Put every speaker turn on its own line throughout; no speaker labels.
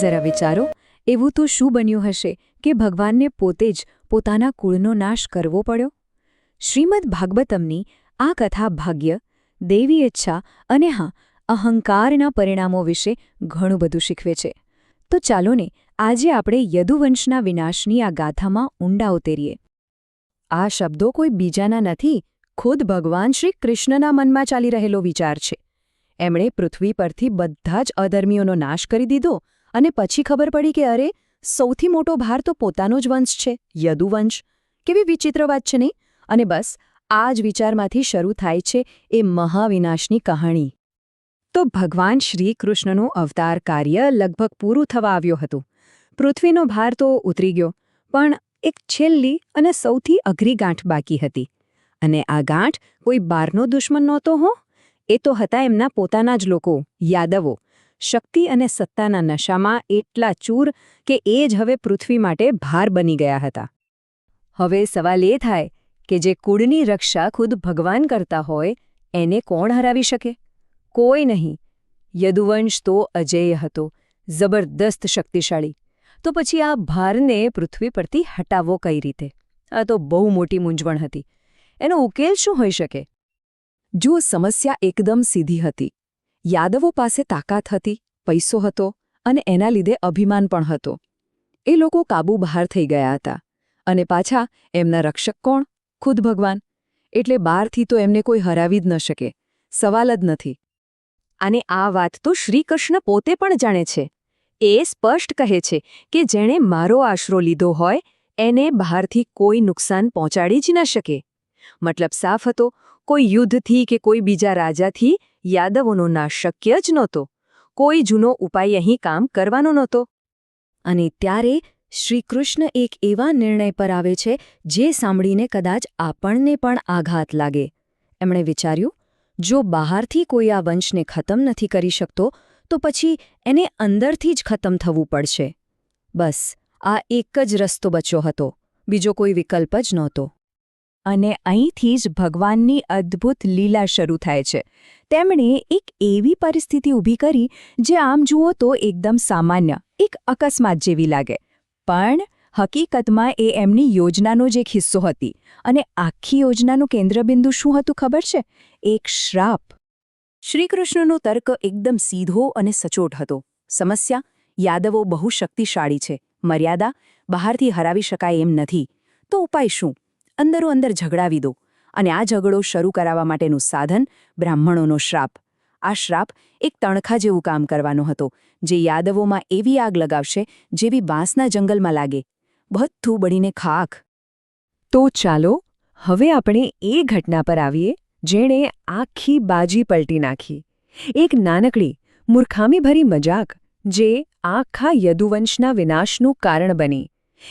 જરા વિચારો, એવું તો શું બન્યું હશે કે ભગવાનને પોતે જ પોતાના કુળનો નાશ કરવો પડ્યો? શ્રીમદ ભાગવતમની આ કથા ભાગ્ય, દેવી ઈચ્છા અને હા, અહંકારના પરિણામો વિશે ઘણું બધું શીખવે છે. તો ચાલો ને, આજે આપણે યદુવંશના વિનાશની આ ગાથામાં ઊંડા ઉતરીએ. આ શબ્દો કોઈ બીજાના નથી, ખુદ ભગવાન શ્રી કૃષ્ણના મનમાં ચાલી રહેલો વિચાર છે. એમણે પૃથ્વી પરથી બધા જ અધર્મીઓનો નાશ કરી દીધો અને પછી ખબર પડી કે અરે, સૌથી મોટો ભાર તો પોતાનો જ વંશ છે યદુવંશ કેવી વિચિત્ર વાત છે નહીં? અને બસ, આ જ વિચારમાંથી શરૂ થાય છે એ મહાવિનાશની કહાણી. તો ભગવાન શ્રી કૃષ્ણનું અવતાર કાર્ય લગભગ પૂરું થવા આવ્યું હતું. પૃથ્વીનો ભાર તો ઉતરી ગયો, પણ એક છેલ્લી અને સૌથી અઘરી ગાંઠ બાકી હતી. અને આ ગાંઠ કોઈ બારનો દુશ્મન નહોતો હો? એ તો હતા એમના પોતાના જ લોકો, યાદવો. શક્તિ અને સત્તાના નશામાં એટલા ચૂર કે એ જ હવે પૃથ્વી માટે ભાર બની ગયા હતા. હવે સવાલ એ થાય કે જે કુળની રક્ષા ખુદ ભગવાન કરતા હોય, એને કોણ હરાવી શકે? કોઈ નહીં. યદુવંશ તો અજેય હતો, જબરદસ્ત શક્તિશાળી. તો પછી આ ભારને પૃથ્વી પરથી હટાવવો કઈ રીતે? આ તો બહુ મોટી મૂંઝવણ હતી. એનો ઉકેલ શું હોઈ શકે? જો સમસ્યા એકદમ સીધી હતી. યાદવો પાસે તાકાત હતી, પૈસો હતો અને એના લીધે અભિમાન પણ હતો. એ લોકો કાબુ બહાર થઈ ગયા હતા અને પાછા એમના રક્ષક કોણ? ખુદ ભગવાન. એટલે બહારથી તો એમને કોઈ હરાવી જ ન શકે. સવાલ જ નથી. અને આ વાત તો શ્રીકૃષ્ણ પોતે પણ જાણે છે. એ સ્પષ્ટ કહે છે કે જેણે મારો આશરો લીધો હોય, એને બહારથી કોઈ નુકસાન પહોંચાડી જ ન શકે. મતલબ સાફ હતો કોઈ યુદ્ધથી કે કોઈ બીજા રાજાથી યાદવોનો નાશ શક્ય જ નહોતો. કોઈ જૂનો ઉપાય અહીં કામ કરવાનો નહોતો. અને ત્યારે શ્રીકૃષ્ણ એક એવા નિર્ણય પર આવે છે, જે સાંભળીને કદાચ આપણને પણ આઘાત લાગે. એમણે વિચાર્યું, જો બહારથી કોઈ આ વંશને ખતમ નથી કરી શકતો, તો પછી એને અંદરથી જ ખતમ થવું પડશે. બસ, આ એક જ રસ્તો બચ્યો હતો. બીજો કોઈ વિકલ્પ જ નહોતો. અને અહીંથી જ ભગવાનની અદ્ભુત લીલા શરૂ થાય છે. તેમણે એક એવી પરિસ્થિતિ ઊભી કરી, જે આમ જુઓ તો એકદમ સામાન્ય, એક અકસ્માત જેવી લાગે. પણ હકીકતમાં એ એમની યોજનાનો જ એક હિસ્સો હતી. અને આખી યોજનાનું કેન્દ્રબિંદુ શું હતું ખબર છે? એક શ્રાપ. શ્રીકૃષ્ણનો તર્ક એકદમ સીધો અને સચોટ હતો. સમસ્યા? યાદવો બહુ શક્તિશાળી છે. મર્યાદા? બહારથી હરાવી શકાય એમ નથી. તો ઉપાય શું? અંદરો અંદર ઝઘડાવી દો અને આ ઝઘડો શરૂ કરાવવા માટેનું સાધન બ્રાહ્મણોનો શ્રાપ. આ શ્રાપ એક તણખા જેવું કામ કરવાનો હતો, જે યાદવોમાં એવી આગ લગાવશે જેવી બાંસના જંગલમાં લાગે. બધું બળીને ખાખ. તો ચાલો, હવે આપણે એ ઘટના પર આવીએ, જેણે આખી બાજી પલટી નાખી. એક નાનકડી, મૂર્ખામીભરી મજાક, જે આખા યદુવંશના વિનાશનું કારણ બની.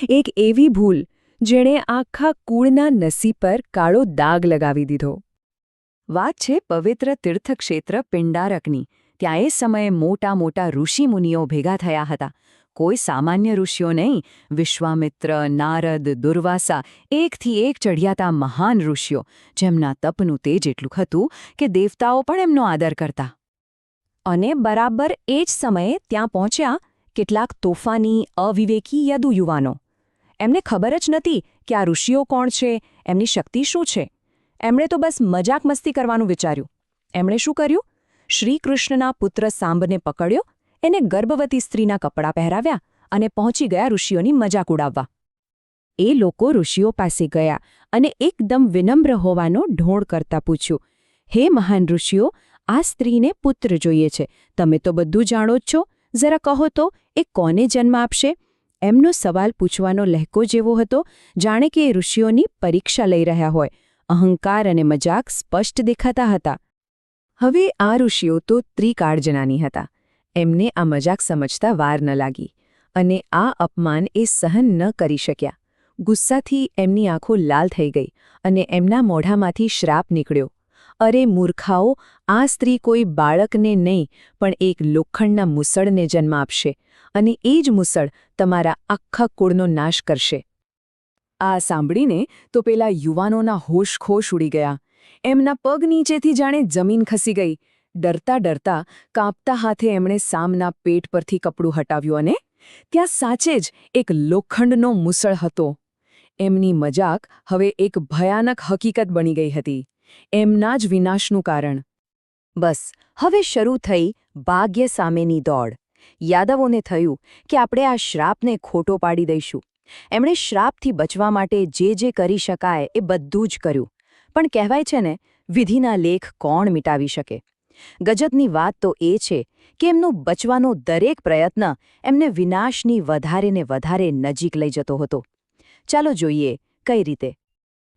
એક એવી ભૂલ જેણે આખા કુળના નસીબ પર કાળો દાગ લગાવી દીધો. વાત છે પવિત્ર તીર્થક્ષેત્ર પિંડારકની. ત્યાં એ સમયે મોટા મોટા ઋષિમુનિઓ ભેગા થયા હતા. કોઈ સામાન્ય ઋષિઓ નહીં, વિશ્વામિત્ર, નારદ, દુર્વાસા, એકથી એક ચઢિયાતા મહાન ઋષિઓ, જેમના તપનું તેજ એટલું હતું કે દેવતાઓ પણ એમનો આદર કરતા. અને બરાબર એ જ સમયે ત્યાં પહોંચ્યા કેટલાક તોફાની, અવિવેકી યદુ યુવાનો. એમને ખબર જ નથી કે આ ઋષિઓ કોણ છે, એમની શક્તિ શું છે. એમણે તો બસ મજાક મસ્તી કરવાનું વિચાર્યું. એમણે શું કર્યું? શ્રીકૃષ્ણના પુત્ર સાંબને પકડ્યો, એને ગર્ભવતી સ્ત્રીના કપડાં પહેરાવ્યા અને પહોંચી ગયા ઋષિઓની મજાક ઉડાવવા. એ લોકો ઋષિઓ પાસે ગયા અને એકદમ વિનમ્ર હોવાનો ઢોળ કરતા પૂછ્યું, હે મહાન ઋષિઓ, આ સ્ત્રીને પુત્ર જોઈએ છે. તમે તો બધું જાણો જ છો. જરા કહો તો, એ કોને જન્મ આપશે? એમનો સવાલ પૂછવાનો લહેકો જેવો હતો, જાણે કે એ ઋષિઓની પરીક્ષા લઈ રહ્યા હોય. અહંકાર અને મજાક સ્પષ્ટ દેખાતા હતા. હવે આ ઋષિઓ તો ત્રિકાળજનાની હતા. એમને આ મજાક સમજતા વાર ન લાગી અને આ અપમાન એ સહન ન કરી શક્યા. ગુસ્સાથી એમની આંખો લાલ થઈ ગઈ અને એમના મોઢામાંથી શ્રાપ નીકળ્યો. અરે મૂર્ખાઓ, આ સ્ત્રી કોઈ બાળકને નહીં, પણ એક લોખંડના મુસળને જન્મ આપશે અને એ જ મુસળ તમારા આખા કુળનો નાશ કરશે. આ સાંભળીને તો પેલા યુવાનોના હોશખોશ ઉડી ગયા. એમના પગ નીચેથી જાણે જમીન ખસી ગઈ. ડરતા ડરતા કાંપતા હાથે એમણે સામના પેટ પરથી કપડું હટાવ્યું અને ત્યાં સાચે જ એક લોખંડનો મુસળ હતો. એમની મજાક હવે એક ભયાનક હકીકત બની ગઈ હતી. એમના જ વિનાશનું કારણ. બસ, હવે શરૂ થઈ ભાગ્ય સામેની દોડ. યાદવોને થયું કે આપણે આ શ્રાપને ખોટો પાડી દઈશું. એમણે શ્રાપથી બચવા માટે જે જે કરી શકાય એ બધું જ કર્યું. પણ કહેવાય છે ને, વિધિના લેખ કોણ મિટાવી શકે? ગજબની વાત તો એ છે કે એમનો બચવાનો દરેક પ્રયત્ન એમને વિનાશની વધારે ને વધારે નજીક લઈ જતો હતો. ચાલો જોઈએ કઈ રીતે.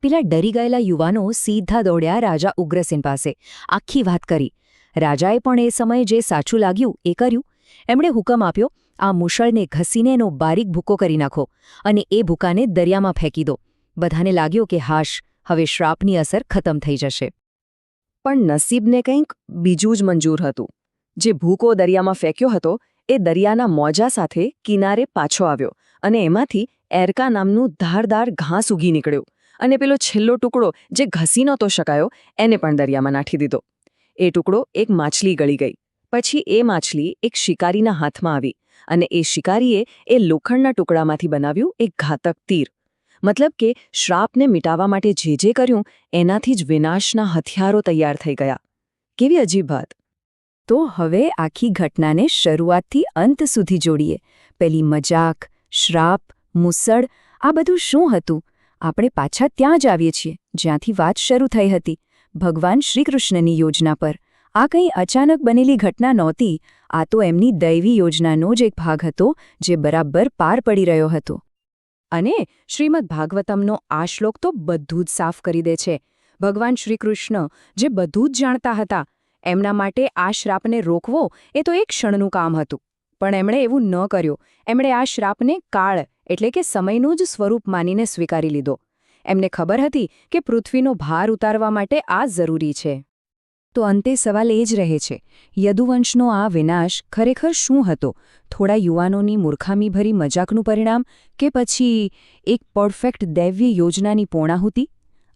પેલા ડરી ગયેલા યુવાનો સીધા દોડ્યા રાજા ઉગ્રસેન પાસે. આખી વાત કરી. રાજાએ પણ એ સમયે જે સાચું લાગ્યું એ કર્યું. એમણે હુકમ આપ્યો, આ મુશળને ઘસીને એનો બારીક ભૂકો કરી નાખો અને એ ભૂકાને દરિયામાં ફેંકી દો. બધાને લાગ્યું કે, હાશ, હવે શ્રાપની અસર ખતમ થઈ જશે. પણ નસીબને કંઈક બીજું જ મંજૂર હતું. જે ભૂકો દરિયામાં ફેંક્યો હતો, એ દરિયાના મોજા સાથે કિનારે પાછો આવ્યો અને એમાંથી એરકા નામનું ધારદાર ઘાસ ઉગી નીકળ્યું. અને પેલો છેલ્લો ટુકડો જે ઘસી નહોતો શકાયો, એને પણ દરિયામાં નાખી દીધો. એ ટુકડો એક માછલી ગળી ગઈ. પછી એ માછલી એક શિકારીના હાથમાં આવી અને એ શિકારીએ એ લોખંડના ટુકડામાંથી બનાવ્યું એક ઘાતક તીર. મતલબ કે શ્રાપને મિટાવવા માટે જે જે કર્યું, એનાથી જ વિનાશના હથિયારો તૈયાર થઈ ગયા. કેવી અજીબ વાત. તો હવે આખી ઘટનાને શરૂઆતથી અંત સુધી જોડીએ. પેલી મજાક, શ્રાપ, મુસળ, આ બધું શું હતું? આપણે પાછા ત્યાં જ આવીએ છીએ, જ્યાંથી વાત શરૂ થઈ હતી. ભગવાન શ્રીકૃષ્ણની યોજના પર. આ કંઈ અચાનક બનેલી ઘટના નહોતી, આ તો એમની દૈવી યોજનાનો જ એક ભાગ હતો, જે બરાબર પાર પડી રહ્યો હતો. અને શ્રીમદ ભાગવતમનો આ શ્લોક તો બધું જ સાફ કરી દે છે. ભગવાન શ્રીકૃષ્ણ જે બધું જ જાણતા હતા, એમના માટે આ શ્રાપને રોકવો એ તો એક ક્ષણનું કામ હતું. પણ એમણે એવું ન કર્યું. એમણે આ શ્રાપને કાળ એટલે કે સમયનું જ સ્વરૂપ માનીને સ્વીકારી લીધો. એમને ખબર હતી કે પૃથ્વીનો ભાર ઉતારવા માટે આ જરૂરી છે. તો અંતે સવાલ એ જ રહે છે, યદુવંશનો આ વિનાશ ખરેખર શું હતો? થોડા યુવાનોની મૂર્ખામીભરી મજાકનું પરિણામ કે પછી એક પરફેક્ટ દૈવ્ય યોજનાની પૂર્ણાહુતિ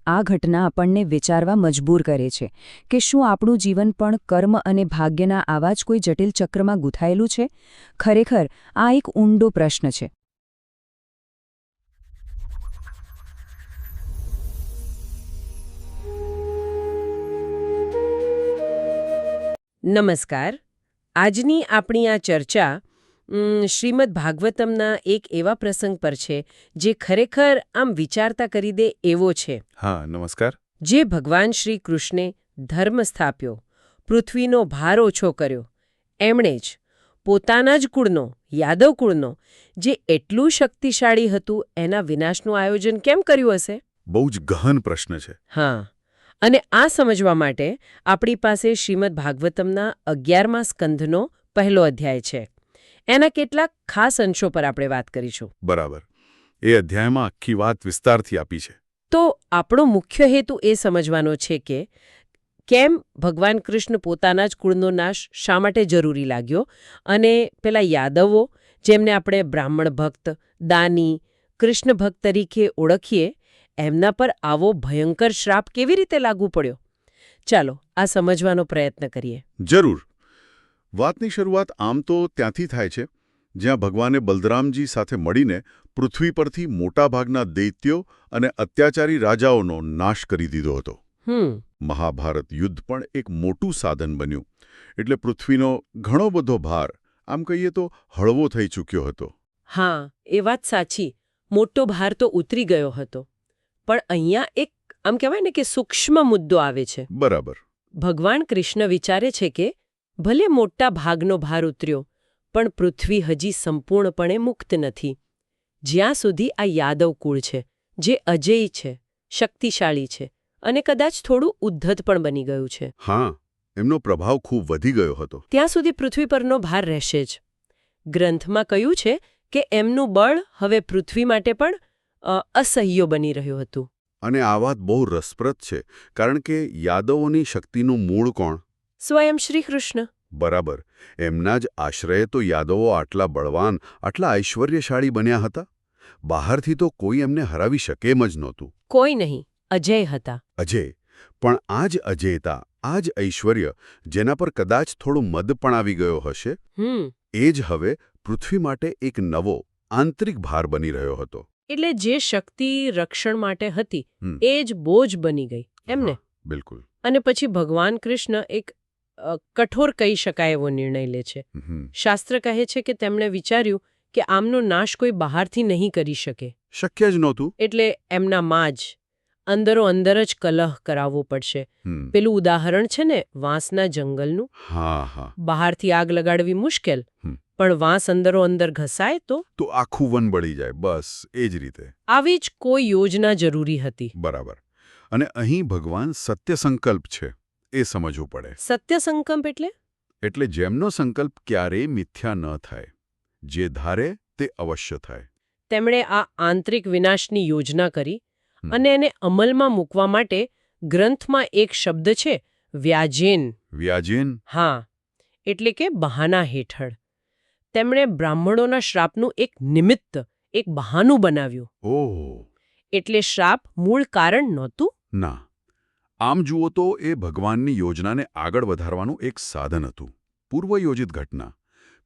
આ ઘટના આપણને વિચારવા મજબૂર કરે છે કે શું આપણું જીવન પણ કર્મ અને ભાગ્યના આવા જ કોઈ જટિલ ચક્રમાં ગૂંથાયેલું છે? ખરેખર આ એક ઊંડો પ્રશ્ન છે.
નમસ્કાર. આજની આપણી આ ચર્ચા શ્રીમદ ભાગવતમના એક એવા પ્રસંગ પર છે જે ખરેખર આમ વિચારતા કરી દે એવો છે.
હા નમસ્કાર.
જે ભગવાન શ્રી કૃષ્ણે ધર્મ સ્થાપ્યો પૃથ્વીનો ભાર ઓછો કર્યો એમણે જ પોતાના જ કુળનો યાદવ કુળનો જે એટલું શક્તિશાળી હતું એના વિનાશનું આયોજન કેમ કર્યું હશે?
બહુ જ ગહન પ્રશ્ન છે.
હા. અને આ સમજવા માટે આપણી પાસે શ્રીમદ ભાગવતમના અગિયારમા સ્કંધનો પહેલો અધ્યાય છે. એના કેટલાક ખાસ અંશો પર આપણે વાત કરીશું.
બરાબર. એ અધ્યાયમાં આખી વાત વિસ્તારથી આપી છે.
તો આપણો મુખ્ય હેતુ એ સમજવાનો છે કે કેમ ભગવાન કૃષ્ણ પોતાના જ કુળનો નાશ શા માટે જરૂરી લાગ્યો અને પેલા યાદવો જેમને આપણે બ્રાહ્મણ ભક્ત દાની કૃષ્ણ ભક્ત તરીકે ઓળખીએ એમના પર આવો ભયંકર શ્રાપ કેવી રીતે લાગુ પડ્યો? ચાલો આ સમજવાનો પ્રયત્ન કરીએ.
જરૂર. વાતની શરૂઆત આમ તો ત્યાંથી થાય છે જ્યાં ભગવાને બલદરામજી સાથે મળીને પૃથ્વી પરથી મોટાભાગના દૈત્યો અને અત્યાચારી રાજાઓનો નાશ કરી દીધો હતો. મહાભારત યુદ્ધ પણ એક મોટું સાધન બન્યું એટલે પૃથ્વીનો ઘણો બધો ભાર આમ કહીએ તો હળવો થઈ ચૂક્યો હતો.
હા એ વાત સાચી. મોટો ભાર તો ઉતરી ગયો હતો. પણ અહીંયા એક આમ કહેવાય ને કે સૂક્ષ્મ મુદ્દો આવે છે.
બરાબર.
ભગવાન કૃષ્ણ વિચારે છે કે ભલે મોટા ભાગનો ભાર ઉતર્યો પણ પૃથ્વી હજી સંપૂર્ણપણે મુક્ત નથી. જ્યાં સુધી આ યાદવ કુળ છે જે અજેય છે શક્તિશાળી છે અને કદાચ થોડું ઉદ્ધત પણ બની ગયું છે.
હા એમનો પ્રભાવ ખૂબ વધી ગયો હતો.
ત્યાં સુધી પૃથ્વી પરનો ભાર રહેશે જ. ગ્રંથમાં કહ્યું છે કે એમનું બળ હવે પૃથ્વી માટે પણ અસહ્ય બની રહ્યું હતું.
અને આ વાત બહુ રસપ્રદ છે કારણ કે યાદવોની શક્તિનું મૂળ કોણ?
સ્વયં શ્રી કૃષ્ણ.
બરાબર. એમના જ આશ્રયે તો યાદવો આટલા બળવાન આટલા ઐશ્વર્યશાળી બન્યા હતા? બહારથી તો કોઈ એમને હરાવી શકે એમ જ નહોતું.
કોઈ નહીં અજય હતા.
અજય. પણ આ જ અજેયતા આ જ ઐશ્વર્ય જેના પર કદાચ થોડું મદ પણ આવી ગયો હશે એ જ હવે પૃથ્વી માટે એક નવો આંતરિક ભાર બની રહ્યો હતો.
એટલે જે શક્તિ રક્ષણ માટે હતી એ જ બોજ બની ગઈ એમને
બિલકુલ.
અને પછી ભગવાન કૃષ્ણ એક કઠોર કહી શકાય એવો નિર્ણય લે છે. શાસ્ત્ર કહે છે કે તેમણે વિચાર્યું કે આમનો નાશ કોઈ બહારથી નહીં કરી શકે.
શક્ય જ નહોતું.
એટલે એમનામાં જ અંદરો અંદર જ કલહ કરાવવો પડશે. પેલું ઉદાહરણ છે ને વાંસના જંગલનું? બહારથી આગ લગાડવી મુશ્કેલ. પણ વાંસ અંદરો અંદર ઘસાય તો?
તો આખું વન બળી જાય બસ એ જ રીતે.
આવી જ કોઈ યોજના જરૂરી હતી.
બરાબર. અને અહીં ભગવાન સત્ય સંકલ્પ છે એ સમજવું પડે.
સત્ય સંકલ્પ એટલે?
એટલે જેમનો સંકલ્પ ક્યારેય મિથ્યા ન થાય. જે ધારે તે અવશ્ય થાય.
તેમણે આ આંતરિક વિનાશની યોજના કરી અને એને અમલમાં મૂકવા માટે ગ્રંથમાં એક શબ્દ છે વ્યાજેન.
વ્યાજેન?
હા એટલે કે બહાના હેઠળ. તેમણે બ્રાહ્મણોના શ્રાપનું એક નિમિત્ત એક બહાનું બનાવ્યું.
ઓહ
એટલે શ્રાપ મૂળ કારણ નહોતું?
ના. આમ જુઓ તો એ ભગવાનની યોજનાને આગળ વધારવાનું એક સાધન હતું. પૂર્વયોજિત ઘટના.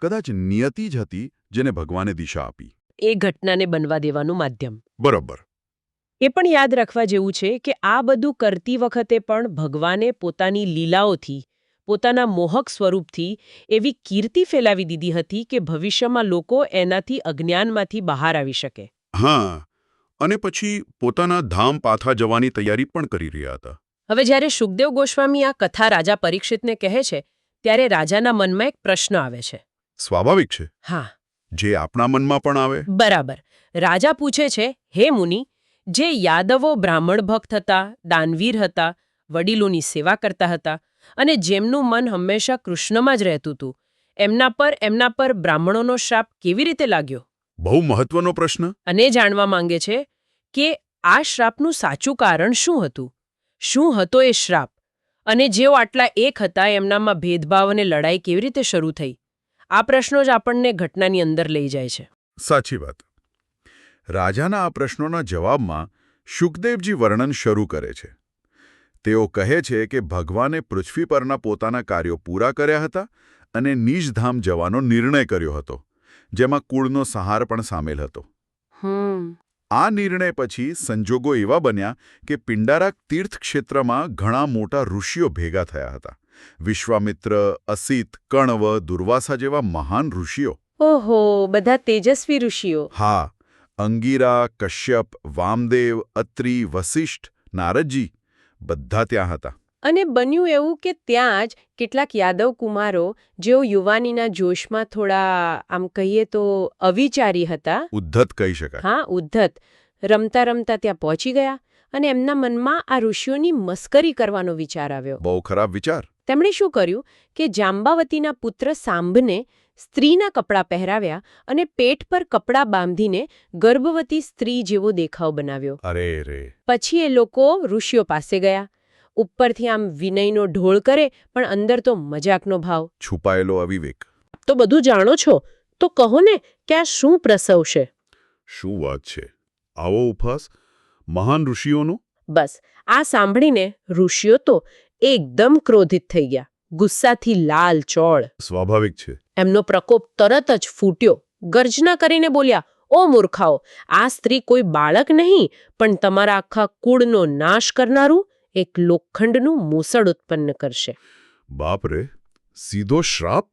કદાચ નિયતિ જ હતી જેને ભગવાને દિશા આપી.
એ ઘટનાને બનવા દેવાનું માધ્યમ.
બરોબર.
એ પણ યાદ રાખવા જેવું છે કે આ બધું કરતી વખતે પણ ભગવાને પોતાની લીલાઓથી પોતાના મોહક સ્વરૂપથી એવી કીર્તિ ફેલાવી દીધી હતી કે ભવિષ્યમાં લોકો એનાથી અજ્ઞાનમાંથી બહાર આવી શકે.
હા અને પછી પોતાના ધામ પાથા જવાની તૈયારી પણ કરી રહ્યા હતા.
હવે જ્યારે સુખદેવ ગોસ્વામી આ કથા રાજા પરીક્ષિતને કહે છે ત્યારે રાજાના મનમાં એક પ્રશ્ન આવે છે.
સ્વાભાવિક છે.
હા.
જે આપણા મનમાં પણ આવે?
બરાબર. રાજા પૂછે છે હે મુનિ જે યાદવો બ્રાહ્મણ ભક્ત હતા દાનવીર હતા વડીલોની સેવા કરતા હતા અને જેમનું મન હંમેશા કૃષ્ણમાં જ રહેતું હતું. એમના પર એમના પર બ્રાહ્મણોનો શ્રાપ કેવી રીતે લાગ્યો?
બહુ મહત્વનો પ્રશ્ન.
અને જાણવા માંગે છે કે આ શ્રાપનું સાચું કારણ શું હતું? શું હતો એ શ્રાપ? અને જેઓ આટલા એક હતા એમનામાં ભેદભાવ અને લડાઈ કેવી રીતે શરૂ થઈ? આ પ્રશ્નો જ આપણને ઘટનાની અંદર લઈ જાય છે.
સાચી વાત. રાજાના આ પ્રશ્નોના જવાબમાં શુકદેવજી વર્ણન શરૂ કરે છે. તેઓ કહે છે કે ભગવાને પૃથ્વી પરના પોતાના કાર્યો પૂરા કર્યા હતા અને નિજધામ જવાનો નિર્ણય કર્યો હતો જેમાં કુળનો સહાર પણ સામેલ હતો. આ નિર્ણય પછી સંજોગો એવા બન્યા કે પિંડારા તીર્થક્ષેત્રમાં ઘણા મોટા ઋષિઓ ભેગા થયા હતા. વિશ્વામિત્ર અસિત કણવ દુર્વાસા જેવા મહાન ઋષિઓ.
ઓહો બધા તેજસ્વી ઋષિઓ.
હા અંગીરા કશ્યપ વામદેવ અત્રિ વસિષ્ઠ નારદજી. બધા ત્યાં હતા.
અને બન્યું એવું કે ત્યાં જ કેટલાક યાદવ કુમારો જેઓ યુવાનીના જોશમાં થોડા આમ કહીએ તો અવિચારી હતા.
ઉદ્ધત કહી શકાય.
હા ઉદ્ધત. રમતા રમતા ત્યાં પહોંચી ગયા અને એમના મનમાં આ ઋષિઓની મસ્કરી કરવાનો વિચાર આવ્યો.
બહુ ખરાબ વિચાર.
તેમણે શું કર્યું કે જાંબાવતીના પુત્ર સાંભને સ્ત્રીના કપડાં પહેરાવ્યા અને પેટ પર કપડાં બાંધીને ગર્ભવતી સ્ત્રી જેવો દેખાવ બનાવ્યો.
અરે રે.
પછી એ લોકો ઋષિઓ પાસે ગયા. ઉપરથી આમ વિનયનો ઢોળ કરે પણ અંદર તો મજાકનો ભાવ.
છુપાયેલો અવિવેક.
તો બધું જાણો છો? તો કહો ને કે આ શું પ્રસવ છે?
શું વાત છે? આવો ઉપહાસ મહાન ઋષિઓનો?
બસ આ સાંભળીને ઋષિઓ તો એકદમ ક્રોધિત થઈ ગયા. ગુસ્સાથી લાલ ચોળ.
સ્વાભાવિક છે.
એમનો પ્રકોપ તરત જ ફૂટ્યો. ગર્જના કરીને બોલ્યા ઓ મૂર્ખાઓ આ સ્ત્રી કોઈ બાળક નહીં પણ તમારા આખા કુળનો નાશ કરનારું એક લોખંડનું મૂસળ ઉત્પન્ન કરશે.
બાપરે સીધો શ્રાપ?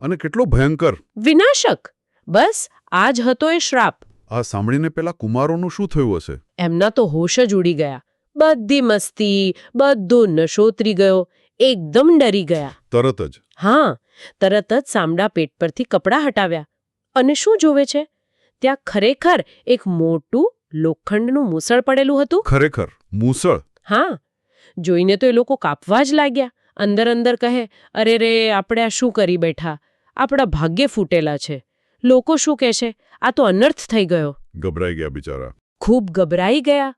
અને કેટલો ભયંકર.
વિનાશક! બસ આ જ હતો એ શ્રાપ.
આ સાંભળીને પેલા કુમારોનું શું થયું હશે?
એમના તો હોશ જ ઉડી ગયા. બધી મસ્તી બધો નશો ઉતરી ગયો. એકદમ ડરી ગયા.
તરત જ?
હા તરત જ સામડા પેટ પરથી કપડાં હટાવ્યા. અને શું જોવે છે? ત્યાં ખરેખર એક મોટું લોખંડનું મૂસળ પડેલું હતું.
ખરેખર મૂસળ?
હા જોઈને તો એ લોકો કાપવા જ લાગ્યા. અંદર અંદર કહે અરે રે આપણે આ શું કરી બેઠા? આપણા ભાગ્ય ફૂટેલા છે. લોકો શું કહેશે આ તો અનર્થ થઈ ગયો.
ગભરાઈ ગયા બિચારા.
ખૂબ ગભરાઈ ગયા.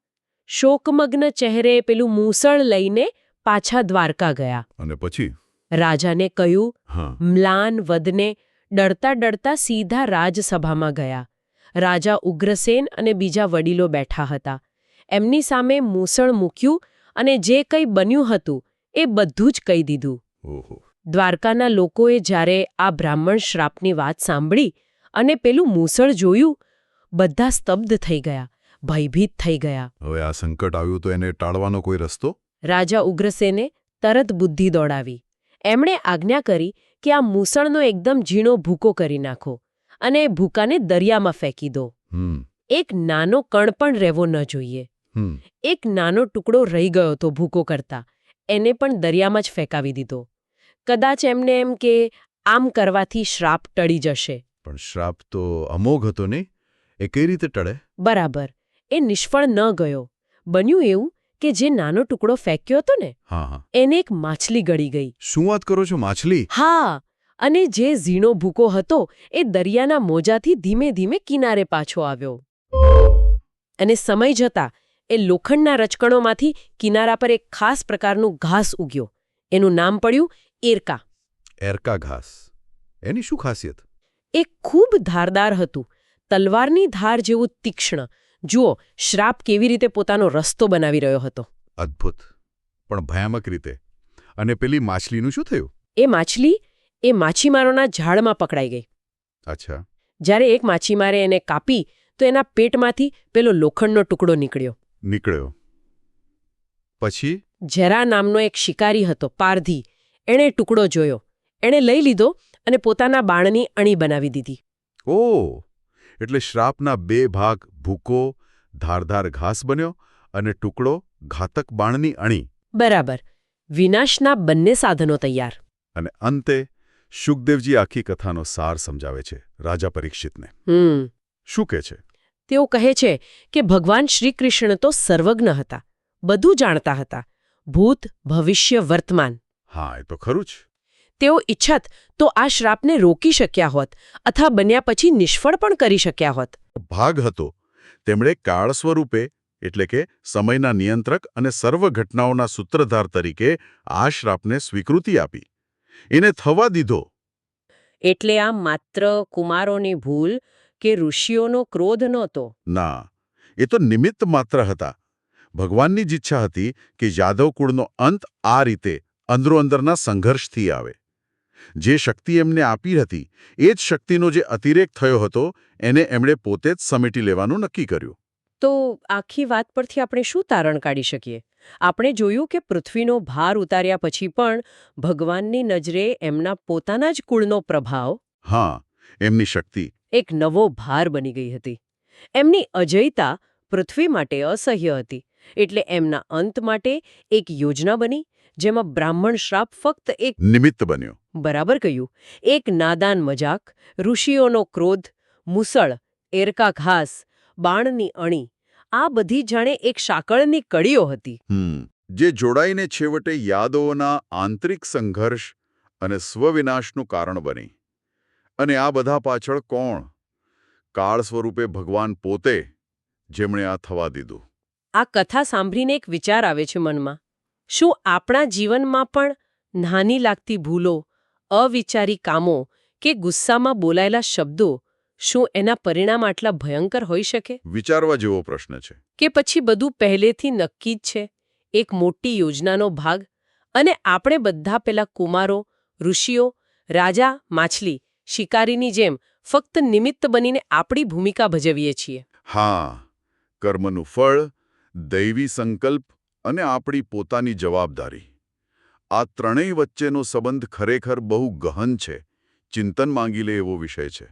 શોકમગ્ન ચહેરે પેલું મૂસળ લઈને પાછા દ્વારકા ગયા.
અને પછી?
રાજાને કહ્યું મ્લાન વદને ડરતા ડરતા સીધા રાજસભામાં ગયા. રાજા ઉગ્રસેન અને બીજા વડીલો બેઠા હતા. એમની સામે મૂસળ મૂક્યું અને જે કંઈ બન્યું હતું એ બધું જ કહી દીધું.
ઓહો.
દ્વારકાના લોકોએ જ્યારે આ બ્રાહ્મણ શ્રાપની વાત સાંભળી અને પેલું મૂસળ જોયું બધા સ્તબ્ધ થઈ ગયા ભયભીત થઈ ગયા.
હવે આ સંકટ આવ્યું તો એને ટાળવાનો કોઈ રસ્તો?
રાજા ઉગ્રસેને તરત બુદ્ધિ દોડાવી. એમણે આજ્ઞા કરી કે આ મૂસળનો એકદમ ઝીણો ભૂકો કરી નાખો અને એ ભૂકાને દરિયામાં ફેંકી દો. એક નાનો કણ પણ રહેવો ન જોઈએ. એક નાનો ટુકડો રહી ગયો તો ભૂકો કરતા. એને પણ દરિયામાં જ ફેંકાવી દીધો. કદાચ એમને એમ કે આમ કરવાથી શ્રાપ ટળી જશે.
પણ શ્રાપ તો અમોઘ હતો નહીં એ કઈ રીતે ટળે?
બરાબર. એ નિષ્ફળ ન ગયો. બન્યું એવું કે જે નાનો ટુકડો ફેંક્યો હતો ને એને એક માછલી ગળી ગઈ.
શું વાત કરો છો માછલી?
હા અને જે ઝીણો ભૂકો હતો એ દરિયાના મોજાથી ધીમે ધીમે કિનારે પાછો આવ્યો. અને સમય જતા એ લોખંડના રચકણોમાંથી કિનારા પર એક ખાસ પ્રકારનું ઘાસ ઉગ્યો. એનું નામ પડ્યું એરકા.
એરકા ઘાસ. એની શું ખાસિયત?
એ ખૂબ ધારદાર હતું. તલવારની ધાર જેવું તીક્ષ્ણ જુઓ શ્રાપ કેવી રીતે પોતાનો રસ્તો બનાવી રહ્યો હતો.
અદ્ભુત. પણ ભયામક રીતે. અને પેલી માછલીનું શું થયું?
એ માછલી એ માછીમારોના ઝાડમાં પકડાઈ ગઈ.
અચ્છા.
જ્યારે એક માછીમારે એને કાપી તો એના પેટમાંથી પેલો લોખંડનો ટુકડો નીકળ્યો.
નીકળ્યો. પછી?
જરા નામનો એક શિકારી હતો પારધી. એણે ટુકડો જોયો. એણે લઈ લીધો અને પોતાના બાણની અણી બનાવી દીધી.
ઓ એટલે શ્રાપના બે ભાગ ભૂકો ધારધાર ઘાસ બન્યો અને ટુકડો ઘાતક બાણની અણી.
બરાબર. વિનાશના બંને સાધનો તૈયાર.
અને અંતે શુકદેવજી આખી કથાનો સાર સમજાવે છે રાજા પરીક્ષિતને.
હમ.
શું કહે છે?
તેઓ કહે છે કે ભગવાન શ્રીકૃષ્ણ તો સર્વજ્ઞ હતા બધું જાણતા હતા. ભૂત ભવિષ્ય વર્તમાન.
હા એ તો ખરું જ.
તેઓ ઈચ્છત તો આ શ્રાપને રોકી શક્યા હોત અથવા બન્યા પછી નિષ્ફળ પણ કરી શક્યા હોત.
ભાગ હતો. તેમણે કાળ સ્વરૂપે એટલે કે સમયના નિયંત્રક અને સર્વ ઘટનાઓના સૂત્રધાર તરીકે આ શ્રાપને સ્વીકૃતિ આપી. એને થવા દીધો.
એટલે આ માત્ર કુમારોની ભૂલ કે ઋષિઓનો ક્રોધ નહોતો?
ના. એ તો નિમિત્ત માત્ર હતા. ભગવાનની જ ઈચ્છા હતી કે યાદવ કુળનો અંત આ રીતે અંદરોઅંદરના સંઘર્ષથી આવે. જે શક્તિ એમને આપી હતી એ જ શક્તિનો જે અતિરેક થયો હતો એને એમણે પોતે જ સમેટી લેવાનું નક્કી કર્યું.
તો આખી વાત પરથી આપણે શું તારણ કાઢી શકીએ? આપણે જોયું કે પૃથ્વીનો ભાર ઉતાર્યા પછી પણ ભગવાનની નજરે એમના પોતાના જ કુળનો પ્રભાવ
હા એમની શક્તિ.
એક નવો ભાર બની ગઈ હતી. એમની અજયતા પૃથ્વી માટે અસહ્ય હતી એટલે એમના અંત માટે એક યોજના બની જેમાં બ્રાહ્મણ શ્રાપ ફક્ત એક
નિમિત્ત બન્યો.
બરાબર કહ્યું. એક નાદાન મજાક ઋષિઓનો ક્રોધ મુસળ એરકા ઘાસ બાણની અણી આ બધી જાણે એક સાંકળની કડીઓ હતી.
જે જોડાઈને છેવટે યાદોના આંતરિક સંઘર્ષ અને સ્વવિનાશનું કારણ બની. અને આ બધા પાછળ કોણ? કાળ સ્વરૂપે ભગવાન પોતે જેમણે આ થવા દીધું.
આ કથા સાંભળીને એક વિચાર આવે છે મનમાં. શું આપણા જીવનમાં પણ નાની લાગતી ભૂલો અવિચારી કામો કે ગુસ્સામાં બોલાયેલા શબ્દો શું એના પરિણામ આટલા ભયંકર હોઈ શકે?
વિચારવા જેવો પ્રશ્ન છે.
કે પછી બધું પહેલેથી નક્કી જ છે એક મોટી યોજનાનો ભાગ અને આપણે બધા પેલા કુમારો ઋષિઓ રાજા માછલી શિકારીની જેમ ફક્ત નિમિત્ત બનીને આપણી ભૂમિકા ભજવીએ છીએ.
હા કર્મનું ફળ દૈવી સંકલ્પ અને આપણી પોતાની જવાબદારી. આ ત્રણેય વચ્ચેનો સંબંધ ખરેખર બહુ ગહન છે. ચિંતન માંગી લે એવો વિષય છે.